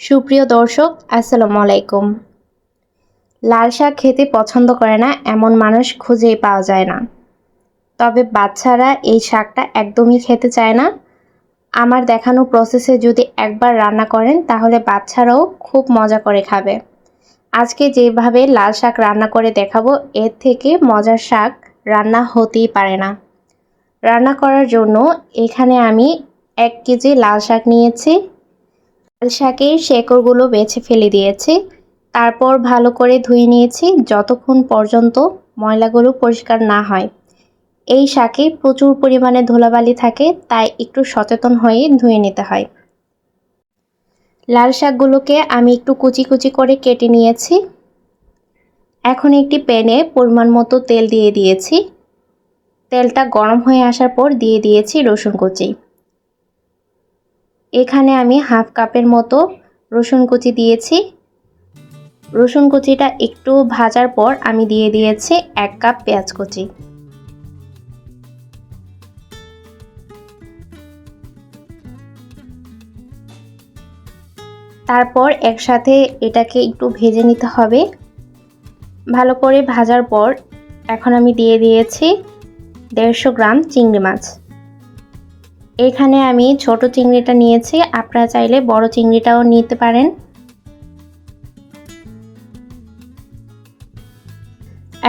সুপ্রিয় দর্শক, আসসালামু আলাইকুম। লাল শাক খেতে পছন্দ করে না এমন মানুষ খুঁজেই পাওয়া যায় না। তবে বাচ্চারা এই শাকটা একদমই খেতে চায় না। আমার দেখানো প্রসেসে যদি একবার রান্না করেন, তাহলে বাচ্চারাও খুব মজা করে খাবে। আজকে যেভাবে লাল শাক রান্না করে দেখাবো, এর থেকে মজার শাক রান্না হতেই পারে না। রান্না করার জন্য এখানে আমি এক কেজি লাল শাক নিয়েছি। শাকের শেকড়গুলো বেছে ফেলে দিয়েছি। তারপর ভালো করে ধুয়ে নিয়েছি যতক্ষণ পর্যন্ত ময়লাগুলো পরিষ্কার না হয়। এই শাকে প্রচুর পরিমাণে ধুলাবালি থাকে, তাই একটু সচেতন হয়ে ধুয়ে নিতে হয়। লাল শাকগুলোকে আমি একটু কুচি কুচি করে কেটে নিয়েছি। এখন একটি প্যানে পরিমাণ মতো তেল দিয়ে দিয়েছি। তেলটা গরম হয়ে আসার পর দিয়ে দিয়েছি রসুন কুচি। এখানে আমি হাফ কাপের মতো রসুন কুচি দিয়েছি। রসুন কুচিটা একটু ভাজার পর আমি দিয়ে দিয়েছি এক কাপ পেঁয়াজ কুচি। তারপর একসাথে এটাকে একটু ভেজে নিতে হবে। ভালো করে ভাজার পর এখন আমি দিয়ে দিয়েছি দেড়শো গ্রাম চিংড়ি মাছ। এখানে আমি ছোট চিংড়িটা নিয়েছি। আপনারা চাইলে বড় চিংড়িটাও নিতে পারেন।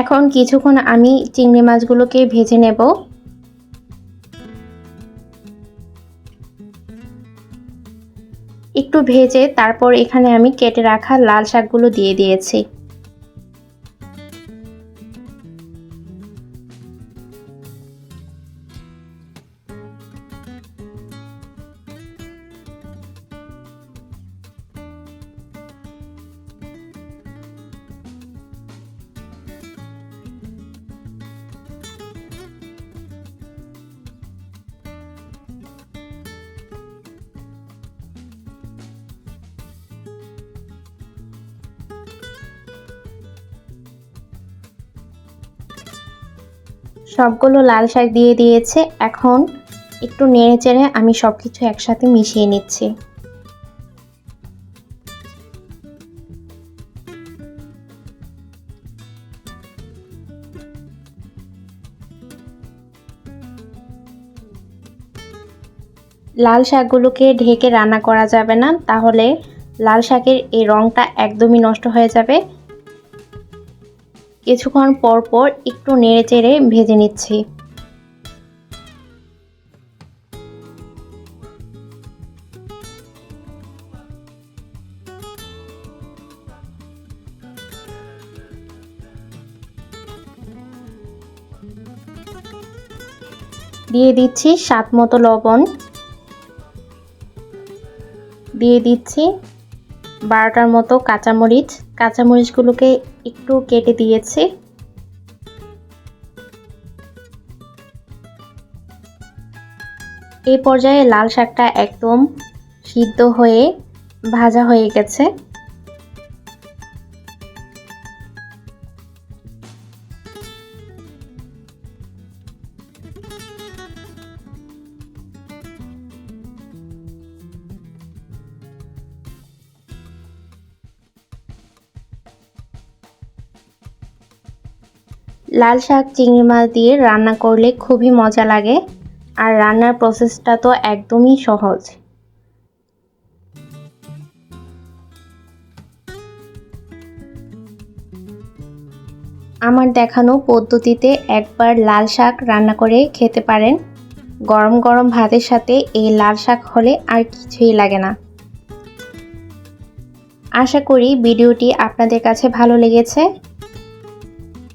এখন কিছুক্ষণ আমি চিংড়ি মাছগুলোকে ভেজে নেব। একটু ভেজে তারপর এখানে আমি কেটে রাখা লাল শাকগুলো দিয়ে দিয়েছি। সবগুলো লাল শাক দিয়ে দিয়েছে। এখন একটু নেড়ে চেড়ে আমি সব কিছু একসাথে মিশিয়ে নিচ্ছি। লাল শাকগুলোকে ঢেকে রান্না করা যাবে না, তাহলে লাল শাকের এই রঙটা একদমই নষ্ট হয়ে যাবে। কিছুক্ষণ পর পর একটু নেড়ে চেড়ে ভেজে নিচ্ছি। দিয়ে দিচ্ছি স্বাদ মতো লবণ। দিয়ে দিচ্ছি বারোটার মতো কাঁচামরিচ। কাঁচামরিচগুলোকে একটু কেটে দিয়েছি। এই পর্যায়ে লাল শাকটা একদম সিদ্ধ হয়ে ভাজা হয়ে গেছে। লাল শাক, চিংড়ি মাছ দিয়ে রান্না করলে খুবই মজা লাগে। আর রান্নার প্রসেসটা তো একদমই সহজ। আমার দেখানো পদ্ধতিতে একবার লাল শাক রান্না করে খেতে পারেন। গরম গরম ভাতের সাথে এই লাল শাক হলে আর কিছুই লাগে না। আশা করি ভিডিওটি আপনাদের কাছে ভালো লেগেছে।